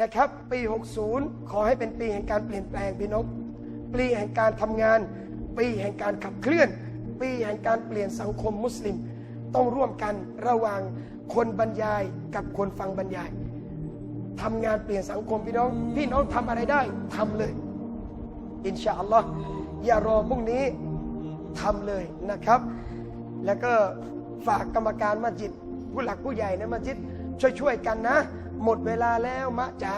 นะครับ ปี 60 ขอให้เป็นปีแห่งการเปลี่ยนแปลงพี่น้องปีแห่งการทำงาน ปีแห่งการขับเคลื่อน ปีแห่งการเปลี่ยนสังคมมุสลิม ต้องร่วมกันระหว่างคนบรรยายกับคนฟังบรรยายทำงานเปลี่ยนสังคมพี่น้อง พี่น้องทำอะไรได้ทำเลย อินชาอัลลอฮ์อย่ารอพรุ่งนี้ทำเลยนะครับ แล้วก็ฝากกรรมการมัสยิดผู้หลักผู้ใหญ่ในมัสยิดช่วยๆกันนะ หมดเวลาแล้วมะจ๋า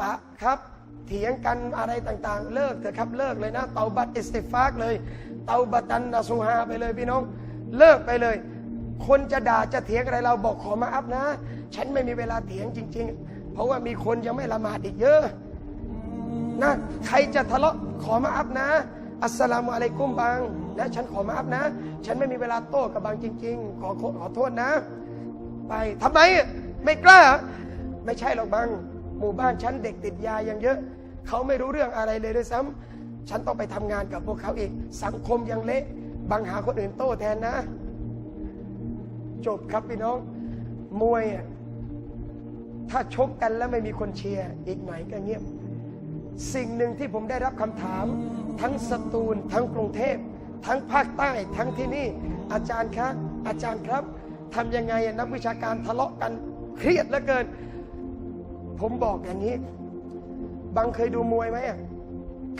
ปะครับ เถียงกันอะไรต่างๆ เลิกเถอะครับเลิกเลยนะเตาบัตอิสติฟากเลย เตาบัตันนาซูฮาไปเลยพี่น้อง เลิกไปเลย คนจะด่าจะเถียงอะไรเราบอกขอมาอัพนะ ฉันไม่มีเวลาเถียงจริง ๆ เพราะว่ามีคนยังไม่ละหมาดอีกเยอะนะใครจะทะเลาะขอมาอัพนะ อัสสลามุอะลัยกุมบางนะฉันขอมาอัพนะ ฉันไม่มีเวลาโต้กับบางจริง ๆ ขอขอขอโทษนะ ไปทำไมไม่กล้า ไม่ใช่หรอกบางหมู่บ้านฉันเด็กติดยายังเยอะ เขาไม่รู้เรื่องอะไรเลยด้วยซ้ำฉันต้องไปทำงานกับพวกเขาอีก สังคมยังเละบางหาคนอื่นโต้แทนนะ จบครับพี่น้อง มวยถ้าชกกันแล้วไม่มีคนเชียร์อีกหน่อยก็เงียบ สิ่งหนึ่งที่ผมได้รับคำถาม ทั้งสตูล ทั้งกรุงเทพ ทั้งภาคใต้ ทั้งที่นี่ อาจารย์ครับอาจารย์ครับทำยังไงนักวิชาการทะเลาะกันเครียดเหลือเกิน ผมบอกอย่างนี้บางเคยดูมวยไหม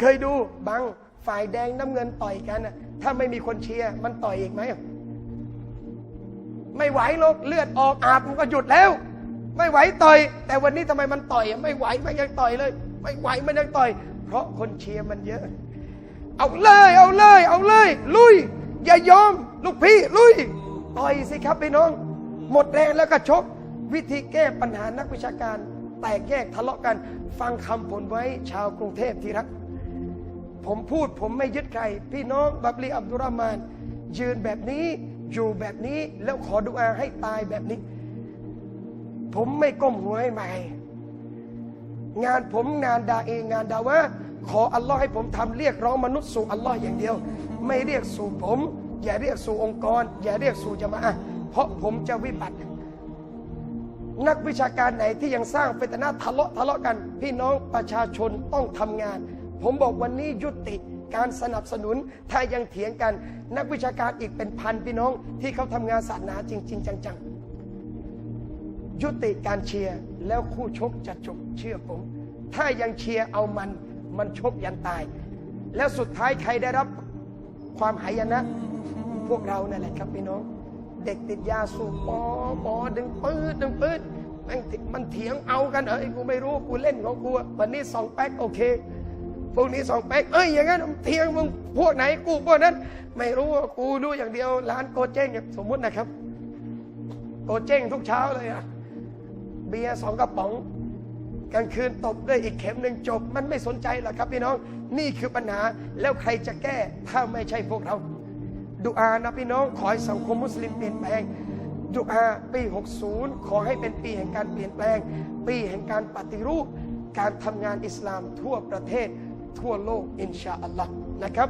เคยดูบางฝ่ายแดงน้ำเงินต่อยกันอะถ้าไม่มีคนเชียร์มันต่อยอีกไหมไม่ไหวหรอกเลือดออกอาบมันก็หยุดแล้ว ไม่ไหวต่อย แต่วันนี้ทำไมมันต่อย ไม่ไหวมันยังต่อยเลย ไม่ไหวมันยังต่อย เพราะคนเชียร์มันเยอะ เอาเลย เอาเลย เอาเลย ลุย อย่ายอม ลูกพี่ ลุย ต่อยสิครับพี่น้อง หมดแรงแล้วก็ชก วิธีแก้ปัญหานักวิชาการ แตกแยกทะเลาะกัน ฟังคำผลไว้ชาวกรุงเทพที่รัก ผมพูดผมไม่ยึดใคร พี่น้องบับลีอับดุรามาน ยืนแบบนี้อยู่แบบนี้แล้วขอดุอาให้ตายแบบนี้ ผมไม่ก้มหัวให้ใหม่ งานผมงานดาเองงานดาวะขออัลลอฮ์ให้ผมทำเรียกร้องมนุษย์สู่อัลลอฮ์อย่างเดียว ไม่เรียกสู่ผม อย่าเรียกสู่องค์กร อย่าเรียกสู่จามะอะเพราะผมจะวิบัติ นักวิชาการไหนที่ยังสร้างเฟตนาทะเลาะทะเลาะกัน พี่น้องประชาชนต้องทำงาน ผมบอกวันนี้ยุติการสนับสนุนถ้ายังเถียงกัน นักวิชาการอีกเป็นพันพี่น้อง ที่เขาทำงานศาสนาจริง ๆ จังๆ ยุติการเชียร์แล้วคู่ชกจะจบเชื่อผม ถ้ายังเชียร์เอามันมันชกยันตาย แล้วสุดท้ายใครได้รับความหายนะ พวกเรานั่นแหละครับพี่น้อง เด็กติดยาสูบปอปอดึงปืดดึงปืดแม่งมันเถียงเอากันเอ้ยกูไม่รู้กูเล่นของกูวันนี้สองแป๊กโอเคพวกนี้สองแป๊กเอ้ยอย่างนั้นเถียงมึงพวกไหนกูพวกนั้น ไม่รู้ว่ากูรู้อย่างเดียว ร้านโกเจ้งสมมุตินะครับ โกเจ้งทุกเช้าเลยอะเบียร์สองกระป๋องกลางคืนตบด้วยอีกเข็มหนึ่งจบ มันไม่สนใจหรอกครับพี่น้อง นี่คือปัญหาแล้วใครจะแก้ถ้าไม่ใช่พวกเรา ดุอานะพี่น้องขอให้สังคมมุสลิมเปลี่ยนแปลงดุอาปี 60 ขอให้เป็นปีแห่งการเปลี่ยนแปลง ปีแห่งการปฏิรูป การทำงานอิสลามทั่วประเทศทั่วโลกอินชาอัลลอฮ์นะครับ